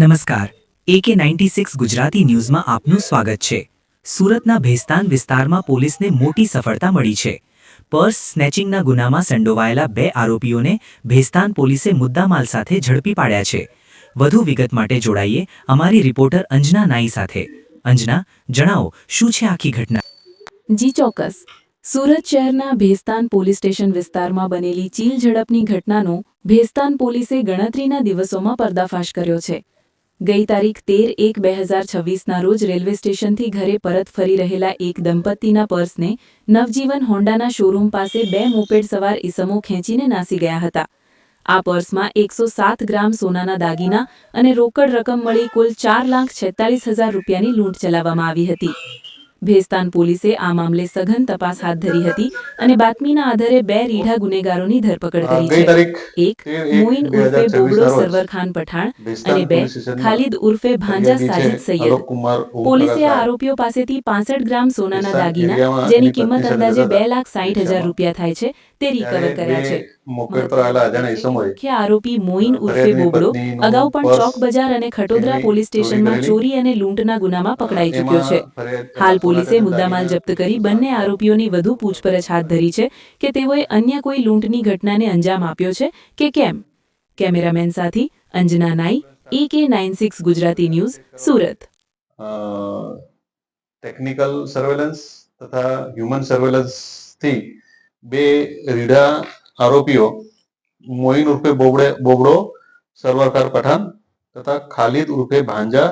નમસ્કાર. એકે ninety six Gujarati ન્યૂઝમાં આપનું સ્વાગત છે. સુરતના ભેસ્તાન વિસ્તારમાં પોલીસને મોટી સફળતા મળી છે. પર્સ સ્નેચિંગના ગુનામાં સંડોવાયેલા બે આરોપીઓને ભેસ્તાન પોલીસે મુદ્દામાલ સાથે ઝડપી પાડ્યા છે. વધુ વિગત માટે જોડાઈએ અમારી રિપોર્ટર અંજના નાઈ સાથે. અંજના, જણાવો, શું છે આખી ઘટના? જી ચોક્કસ. સુરત શહેરના ભેસ્તાન પોલીસ સ્ટેશન વિસ્તારમાં બનેલી ચીલ ઝડપની ઘટનાનો ભેસ્તાન પોલીસે ગણતરીના દિવસોમાં પર્દાફાશ કર્યો છે. ગઈ તારીખ તેર એક બે હજાર છવ્વીસના રોજ રેલવે સ્ટેશનથી ઘરે પરત ફરી રહેલા એક દંપતીના પર્સને નવજીવન હોન્ડાના શોરૂમ પાસે બે મોપેડ સવાર ઈસમો ખેંચીને નાસી ગયા હતા. આ પર્સમાં એકસો સાત ગ્રામ સોનાના દાગીના અને રોકડ રકમ મળી કુલ ચાર લાખ છેતાલીસ હજાર રૂપિયાની લૂંટ ચલાવવામાં આવી હતી. ભેસ્તાન પોલીસે આ મામલે સઘન તપાસ હાથ ધરી હતી અને બાતમીના આધારે બે રીઢા ગુનેગારોની ધરપકડ કરી છે. એક મોઇન ઉર્ફે બોબડો સરવર ખાન પઠાણ અને બે ખાલિદ ઉર્ફે ભાંજા સાજિદ સૈયદ. પોલીસે આ આરોપીઓ પાસેથી પાસઠ ગ્રામ સોનાના દાગીના જેની કિંમત અંદાજે બે લાખ સાહીઠ હજાર રૂપિયા થાય છે તે રિકવર કર્યા છે. આવેલા અજાણ્યા ઈસમોએ મુખ્ય આરોપી મોઇન ઉર્ફે બોબડો અગાઉ પણ ચોક બજાર અને ખટોદરા પોલીસ સ્ટેશનમાં ચોરી અને લૂંટના ગુનામાં પકડાઈ ચૂક્યો છે. હાલ પોલીસે મુદ્દામાલ જપ્ત કરી બંને આરોપીઓની વધુ પૂછપરછ હાથ ધરી છે કે તેઓએ અન્ય કોઈ લૂંટની ઘટનાને અંજામ આપ્યો છે કે કેમ? કેમેરામેન સાથી અંજના નાઈ એકે nine six Gujarati news Surat. Technical surveillance તથા હ્યુમન સર્વેલન્સથી બે રીઢા આરોપીઓ મોઈન ઉર્ફે બોબડે, બોબડો સરવારકાર પઠાણ તથા ખાલિદ ઉર્ફે ભાંજા,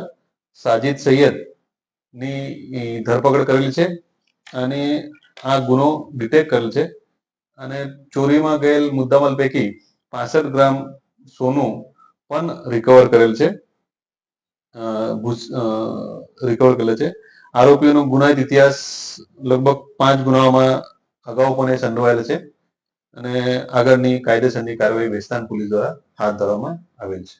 સાજિદ સૈયદની ધરપકડ કરેલી છે અને આ ગુનો ડિટેક્ટ કરેલ છે અને ચોરીમાં ગયેલ મુદ્દામાલ પૈકી પાસઠ ગ્રામ સોનું પણ રિકવર કરેલ છે. રિકવર કરેલ છે. આરોપીઓનો ગુનાહિત ઇતિહાસ લગભગ પાંચ ગુનાઓમાં અગાઉ પણ એ સંડોવાયેલ છે. અને આગળની કાયદેસરની કાર્યવાહી વેસ્તાન પોલીસ દ્વારા હાથ ધરવામાં આવેલ છે.